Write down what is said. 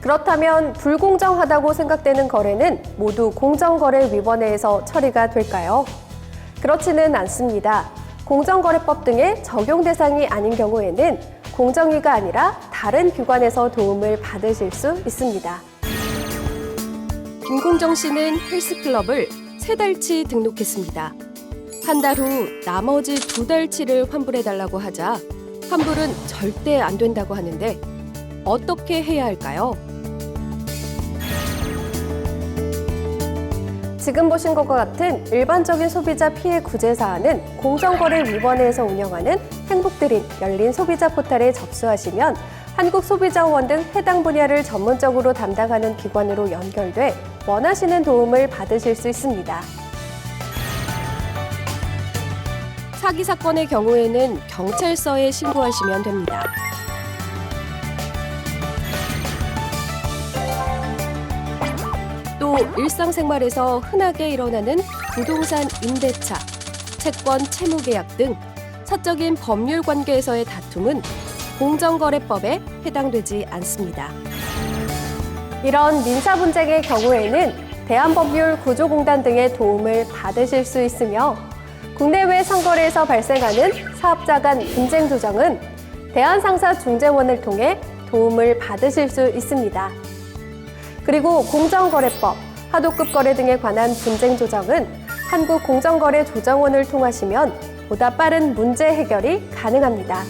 그렇다면 불공정하다고 생각되는 거래는 모두 공정거래 위원회에서 처리가 될까요? 그렇지는 않습니다. 공정거래법 등의 적용 대상이 아닌 경우에는 공정위가 아니라 다른 기관에서 도움을 받으실 수 있습니다. 김공정 씨는 헬스클럽을 세 달치 등록했습니다. 한 달 후 나머지 두 달치를 환불해달라고 하자 환불은 절대 안 된다고 하는데 어떻게 해야 할까요? 지금 보신 것과 같은 일반적인 소비자 피해 구제 사안은 공정거래위원회에서 운영하는 행복드림 열린 소비자 포털에 접수하시면 한국소비자원 등 해당 분야를 전문적으로 담당하는 기관으로 연결돼 원하시는 도움을 받으실 수 있습니다. 사기 사건의 경우에는 경찰서에 신고하시면 됩니다. 또 일상생활에서 흔하게 일어나는 부동산 임대차, 채권 채무 계약 등 사적인 법률 관계에서의 다툼은 공정거래법에 해당되지 않습니다. 이런 민사 분쟁의 경우에는 대한법률 구조공단 등의 도움을 받으실 수 있으며 국내외 상거래에서 발생하는 사업자 간 분쟁 조정은 대한상사중재원을 통해 도움을 받으실 수 있습니다. 그리고 공정거래법, 하도급 거래 등에 관한 분쟁 조정은 한국공정거래조정원을 통하시면 보다 빠른 문제 해결이 가능합니다.